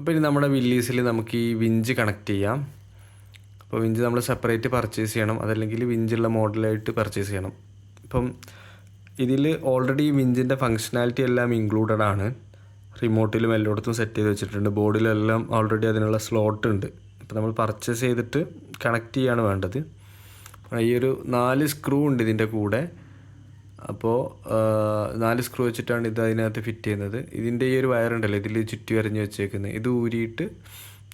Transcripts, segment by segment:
അപ്പോൾ ഇനി നമ്മുടെ വില്ലീസിൽ നമുക്ക് ഈ വിഞ്ച് കണക്ട് ചെയ്യാം. അപ്പോൾ വിഞ്ച് നമ്മൾ സെപ്പറേറ്റ് പർച്ചേസ് ചെയ്യണം. അതല്ലെങ്കിൽ വിഞ്ചുള്ള മോഡലായിട്ട് പർച്ചേസ് ചെയ്യണം. ഇപ്പം ഇതിൽ ഓൾറെഡി വിഞ്ചിന്റെ ഫങ്ഷനാലിറ്റി എല്ലാം ഇൻക്ലൂഡഡ് ആണ്. റിമോട്ടിലും എല്ലായിടത്തും സെറ്റ് ചെയ്ത് വെച്ചിട്ടുണ്ട്. ബോർഡിലെല്ലാം ഓൾറെഡി അതിനുള്ള സ്ലോട്ട് ഉണ്ട്. അപ്പോൾ നമ്മൾ പർച്ചേസ് ചെയ്തിട്ട് കണക്ട് ചെയ്യാണ് വേണ്ടത്. ഈ ഒരു നാല് സ്ക്രൂ ഉണ്ട് ഇതിന്റെ കൂടെ. അപ്പോൾ നാല് സ്ക്രൂ വെച്ചിട്ടാണ് ഇത് അതിനകത്ത് ഫിറ്റ് ചെയ്യുന്നത്. ഇതിന്റെ ഈ ഒരു വയറുണ്ടല്ലോ ഇതിൽ ചുറ്റി വരഞ്ഞ് വെച്ചേക്കുന്നത് ഇത് ഊരിയിട്ട്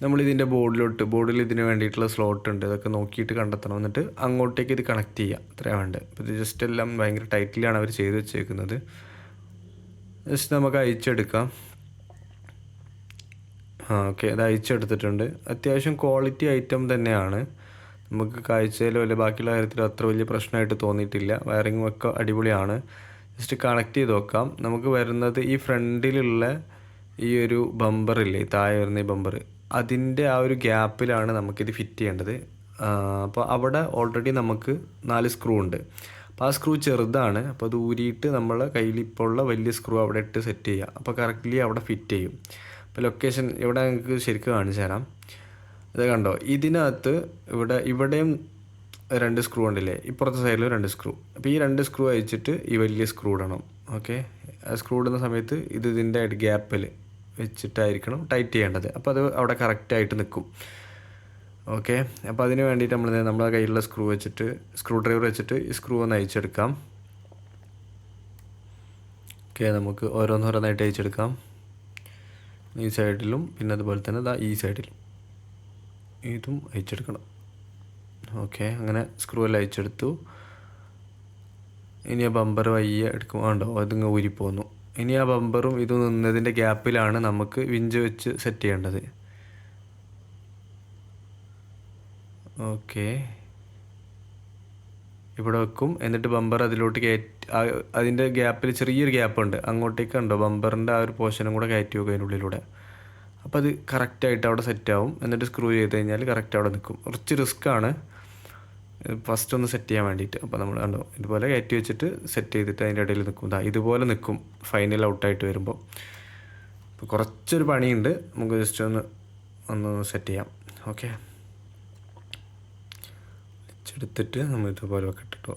നമ്മൾ ഇതിന്റെ ബോർഡിലോട്ട് ബോർഡിൽ ഇതിന് വേണ്ടിയിട്ടുള്ള സ്ലോട്ട് ഉണ്ട്. ഇതൊക്കെ നോക്കിയിട്ട് കണ്ടെത്തണം. എന്നിട്ട് അങ്ങോട്ടേക്ക് ഇത് കണക്ട് ചെയ്യുക അത്രയാണ് വേണ്ടത്. അപ്പോൾ ഇത് ജസ്റ്റ് എല്ലാം ഭയങ്കര ടൈറ്റിലാണ് അവർ ചെയ്ത് വെച്ചേക്കുന്നത്. ജസ്റ്റ് നമുക്ക് അയച്ചെടുക്കാം ആ ഓക്കെ അത് അയച്ചെടുത്തിട്ടുണ്ട് അത്യാവശ്യം ക്വാളിറ്റി ഐറ്റം തന്നെയാണ്. നമുക്ക് കാഴ്ചയിലോ അല്ലെ ബാക്കിയുള്ള കാര്യത്തിലോ അത്ര വലിയ പ്രശ്നമായിട്ട് തോന്നിയിട്ടില്ല. വയറിങ്ങും ഒക്കെ അടിപൊളിയാണ്. ജസ്റ്റ് കണക്ട് ചെയ്ത് നോക്കാം. നമുക്ക് വരുന്നത് ഈ ഫ്രണ്ടിലുള്ള ഈ ഒരു ബമ്പറില്ലേ താഴെ വരുന്ന ഈ ബമ്പർ അതിന്റെ ആ ഒരു ഗ്യാപ്പിലാണ് നമുക്കിത് ഫിറ്റ് ചെയ്യേണ്ടത്. അപ്പോൾ അവിടെ ഓൾറെഡി നമുക്ക് നാല് സ്ക്രൂ ഉണ്ട്. അപ്പോൾ ആ സ്ക്രൂ ചെറുതാണ്. അപ്പോൾ അത് ഊരിയിട്ട് നമ്മളെ കയ്യിൽ ഇപ്പോൾ ഉള്ള വലിയ സ്ക്രൂ അവിടെ ഇട്ട് സെറ്റ് ചെയ്യുക. അപ്പോൾ കറക്റ്റ്ലി അവിടെ ഫിറ്റ് ചെയ്യും. അപ്പോൾ ലൊക്കേഷൻ ഇവിടെ നിങ്ങൾക്ക് ശരിക്കും കാണിച്ചു തരാം. ഇത് കണ്ടോ? ഇതിനകത്ത് ഇവിടെ ഇവിടെയും രണ്ട് സ്ക്രൂ ഉണ്ടല്ലേ? ഇപ്പുറത്തെ സൈഡിലും രണ്ട് സ്ക്രൂ അപ്പോൾ ഈ രണ്ട് സ്ക്രൂ അയച്ചിട്ട് ഈ വലിയ സ്ക്രൂ ഇടണം. ഓക്കെ സ്ക്രൂ ഇടുന്ന സമയത്ത് ഇത് ഇതിന്റെ ഗ്യാപ്പിൽ വെച്ചിട്ടായിരിക്കണം ടൈറ്റ് ചെയ്യേണ്ടത്. അപ്പോൾ അത് അവിടെ കറക്റ്റായിട്ട് നിൽക്കും. ഓക്കെ അപ്പോൾ അതിന് വേണ്ടിയിട്ട് നമ്മൾ നമ്മളെ കയ്യിലുള്ള സ്ക്രൂ വെച്ചിട്ട് സ്ക്രൂ ഡ്രൈവർ വെച്ചിട്ട് ഈ സ്ക്രൂ ഒന്ന് അയച്ചെടുക്കാം ഓക്കെ നമുക്ക് ഓരോന്നോരോന്നായിട്ട് അയച്ചെടുക്കാം ഈ സൈഡിലും പിന്നെ അതുപോലെ തന്നെ ഈ സൈഡിലും ഇതും അയച്ചെടുക്കണം. ഓക്കെ അങ്ങനെ സ്ക്രൂ എല്ലാം അയച്ചെടുത്തു. ഇനി ആ ബമ്പർ വയ്യ എടുക്കും. ഉണ്ടോ അതിങ്ങ് ഊരിപ്പോന്നു. ഇനി ആ ബമ്പറും ഇത് നിന്നതിന്റെ ഗ്യാപ്പിലാണ് നമുക്ക് വിഞ്ച് വെച്ച് സെറ്റ് ചെയ്യേണ്ടത്. ഓക്കെ. ഇവിടെ വെക്കും. എന്നിട്ട് ബമ്പർ അതിലോട്ട് കയറ്റി അതിന്റെ ഗ്യാപ്പിൽ ചെറിയൊരു ഗ്യാപ്പുണ്ട് അങ്ങോട്ടേക്ക് ഉണ്ടോ ബമ്പറിന്റെ ആ ഒരു പോർഷനും കൂടെ കയറ്റി വെക്കും അതിനുള്ളിലൂടെ അപ്പോൾ അത് കറക്റ്റായിട്ട് അവിടെ സെറ്റ് ആവും എന്നിട്ട് സ്ക്രൂ ചെയ്ത് കഴിഞ്ഞാൽ കറക്റ്റ് അവിടെ നിൽക്കും. കുറച്ച് റിസ്ക് ആണ്. ഫസ്റ്റ് ഒന്ന് സെറ്റ് ചെയ്യാൻ വേണ്ടിയിട്ട്. അപ്പോൾ നമ്മൾ കണ്ടോ ഇതുപോലെ കയറ്റി വെച്ചിട്ട് സെറ്റ് ചെയ്തിട്ട് അതിന്റെ ഇടയിൽ നിൽക്കും. ദാ ഇതുപോലെ നിൽക്കും. ഫൈനൽ ഔട്ടായിട്ട് വരുമ്പോൾ. അപ്പോൾ കുറച്ചൊരു പണിയുണ്ട്. നമുക്ക് ജസ്റ്റ് ഒന്ന് ഒന്ന് സെറ്റ് ചെയ്യാം. ഓക്കെ വെച്ചെടുത്തിട്ട് നമ്മൾ ഇതുപോലെ വെക്കട്ടോ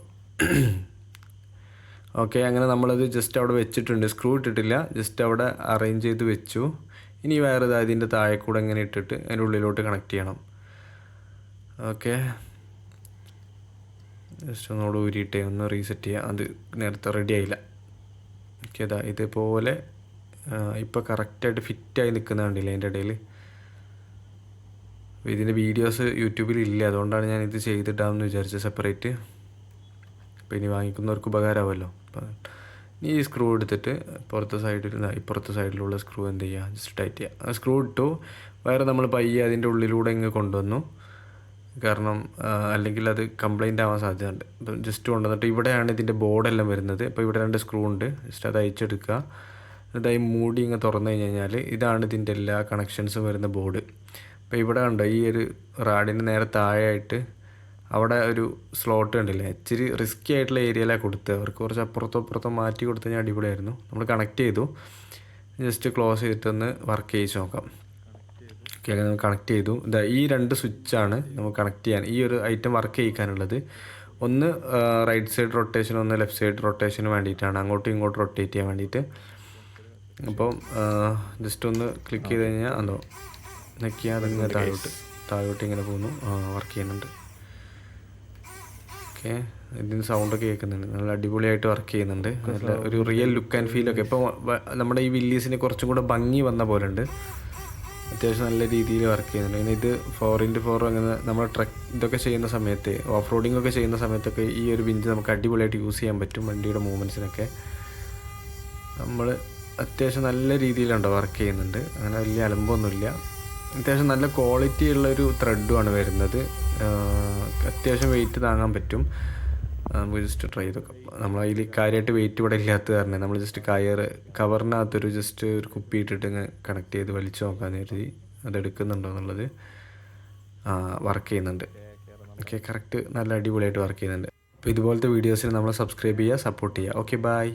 ഓക്കെ അങ്ങനെ നമ്മളത് ജസ്റ്റ് അവിടെ വെച്ചിട്ടുണ്ട്. സ്ക്രൂ ഇട്ടിട്ടില്ല. ജസ്റ്റ് അവിടെ അറേഞ്ച് ചെയ്ത് വെച്ചു. ഇനി വേറെ ഇതിന്റെ താഴെ കൂടെ ഇങ്ങനെ ഇട്ടിട്ട് അതിന്റെ ഉള്ളിലോട്ട് കണക്ട് ചെയ്യണം. ഓക്കെ ജസ്റ്റ് ഒന്നുകൂടെ ഊരിയിട്ടേ ഒന്ന് റീസെറ്റ് ചെയ്യാം. അത് നേരത്തെ റെഡി ആയില്ല. ഓക്കെ അതാ ഇതേപോലെ ഇപ്പോൾ കറക്റ്റായിട്ട് ഫിറ്റായി നിൽക്കുന്ന കണ്ടില്ലേ അതിന്റെ ഇടയിൽ ഇതിന്റെ വീഡിയോസ് യൂട്യൂബിൽ ഇല്ല. അതുകൊണ്ടാണ് ഞാൻ ഇത് ചെയ്തിട്ടാമെന്ന് വിചാരിച്ചത് സെപ്പറേറ്റ് അപ്പോൾ ഇനി വാങ്ങിക്കുന്നവർക്ക് ഉപകാരമാവുമല്ലോ. അപ്പം ഈ സ്ക്രൂ എടുത്തിട്ട് പുറത്തെ സൈഡിൽ ഇപ്പുറത്തെ സൈഡിലുള്ള സ്ക്രൂ എന്ത് ചെയ്യുക ജസ്റ്റ് ടൈറ്റ് ചെയ്യുക സ്ക്രൂ ഇട്ടു. വയർ നമ്മൾ പയ്യെ അതിന്റെ ഉള്ളിലൂടെ ഇങ്ങ് കൊണ്ടുവന്നു. കാരണം അല്ലെങ്കിൽ അത് കംപ്ലൈന്റ് ആവാൻ സാധ്യതയുണ്ട്. അപ്പം ജസ്റ്റ് കൊണ്ടുവന്നിട്ട് ഇവിടെയാണ് ഇതിന്റെ ബോർഡെല്ലാം വരുന്നത്. അപ്പോൾ ഇവിടെ രണ്ട് സ്ക്രൂ ഉണ്ട്. ജസ്റ്റ് അത് അയച്ചെടുക്കുക എന്നിട്ട് ഈ മൂടി ഇങ്ങ് തുറന്നു കഴിഞ്ഞ് കഴിഞ്ഞാൽ ഇതാണ് ഇതിന്റെ എല്ലാ കണക്ഷൻസും വരുന്ന ബോർഡ് അപ്പോൾ ഇവിടെ കണ്ടോ ഈ ഒരു റാഡിന് നേരെ താഴെയായിട്ട് അവിടെ ഒരു സ്ലോട്ട് ഉണ്ടല്ലേ? ഇച്ചിരി റിസ്ക്കി ആയിട്ടുള്ള ഏരിയയിലാണ് കൊടുത്തത്. അവർക്ക് കുറച്ച് അപ്പുറത്തും അപ്പുറത്തും മാറ്റി കൊടുത്തു കഴിഞ്ഞാൽ അടിപൊളിയായിരുന്നു. നമ്മൾ കണക്ട് ചെയ്തു. ജസ്റ്റ് ക്ലോസ് ചെയ്തിട്ടൊന്ന് വർക്ക് ചെയ്ത് നോക്കാം. ഓക്കെ അങ്ങനെ നമ്മൾ കണക്ട് ചെയ്തു. ഇതാ ഈ രണ്ട് സ്വിച്ചാണ് നമുക്ക് കണക്ട് ചെയ്യാൻ ഈ ഒരു ഐറ്റം വർക്ക് ചെയ്യിക്കാനുള്ളത്. ഒന്ന് റൈറ്റ് സൈഡ് റൊട്ടേഷൻ ഒന്ന് ലെഫ്റ്റ് സൈഡ് റൊട്ടേഷന് വേണ്ടിയിട്ടാണ്. അങ്ങോട്ടും ഇങ്ങോട്ടും റൊട്ടേറ്റ് ചെയ്യാൻ വേണ്ടിയിട്ട്. അപ്പം ജസ്റ്റ് ഒന്ന് ക്ലിക്ക് ചെയ്ത് കഴിഞ്ഞാൽ അതോ നെക്കിയാൽ അതിങ്ങനെ താഴോട്ട് താഴോട്ട് ഇങ്ങനെ പോകുന്നു. വർക്ക് ചെയ്യുന്നുണ്ട്. ഓക്കെ. ഇതിന് സൗണ്ടൊക്കെ കേൾക്കുന്നുണ്ട്. നല്ല അടിപൊളിയായിട്ട് വർക്ക് ചെയ്യുന്നുണ്ട്. നല്ല ഒരു റിയൽ ലുക്ക് ആൻഡ് ഫീലൊക്കെ ഇപ്പോൾ നമ്മുടെ ഈ വില്ലീസിന് കുറച്ചും കൂടെ ഭംഗി വന്ന പോലെ ഉണ്ട്. അത്യാവശ്യം നല്ല രീതിയിൽ വർക്ക് ചെയ്യുന്നുണ്ട്. പിന്നെ ഇത് ഫോർ ഇന്റു ഫോർ അങ്ങനെ നമ്മൾ ട്രക്ക് ഇതൊക്കെ ചെയ്യുന്ന സമയത്ത് ഓഫ് റോഡിംഗ് ഒക്കെ ചെയ്യുന്ന സമയത്തൊക്കെ ഈ ഒരു വിഞ്ച് നമുക്ക് അടിപൊളിയായിട്ട് യൂസ് ചെയ്യാൻ പറ്റും വണ്ടിയുടെ മൂവ്മെന്റ്സിനൊക്കെ നമ്മൾ അത്യാവശ്യം നല്ല രീതിയിലുണ്ടോ വർക്ക് ചെയ്യുന്നുണ്ട്. അങ്ങനെ വലിയ അലമ്പൊന്നുമില്ല. അത്യാവശ്യം നല്ല ക്വാളിറ്റി ഉള്ള ഒരു ത്രെഡുമാണ് വരുന്നത്. അത്യാവശ്യം വെയിറ്റ് താങ്ങാൻ പറ്റും. നമുക്ക് ജസ്റ്റ് ട്രൈ ചെയ്തൊക്കെ. നമ്മൾ അതിൽ കാര്യമായിട്ട് വെയിറ്റ് ഇവിടെ ഇല്ലാത്ത കാരണം നമ്മൾ ജസ്റ്റ് കയർ കവറിനകത്തൊരു ജസ്റ്റ് ഒരു കുപ്പി ഇട്ടിട്ട് ഇങ്ങനെ കണക്ട് ചെയ്ത് വലിച്ചു നോക്കാൻ കരുതി അതെടുക്കുന്നുണ്ടോ എന്നുള്ളത് വർക്ക് ചെയ്യുന്നുണ്ട്. ഓക്കെ കറക്റ്റ് നല്ല അടിപൊളിയായിട്ട് വർക്ക് ചെയ്യുന്നുണ്ട്. അപ്പോൾ ഇതുപോലത്തെ വീഡിയോസിന് നമ്മൾ സബ്സ്ക്രൈബ് ചെയ്യുക സപ്പോർട്ട് ചെയ്യുക. Okay bye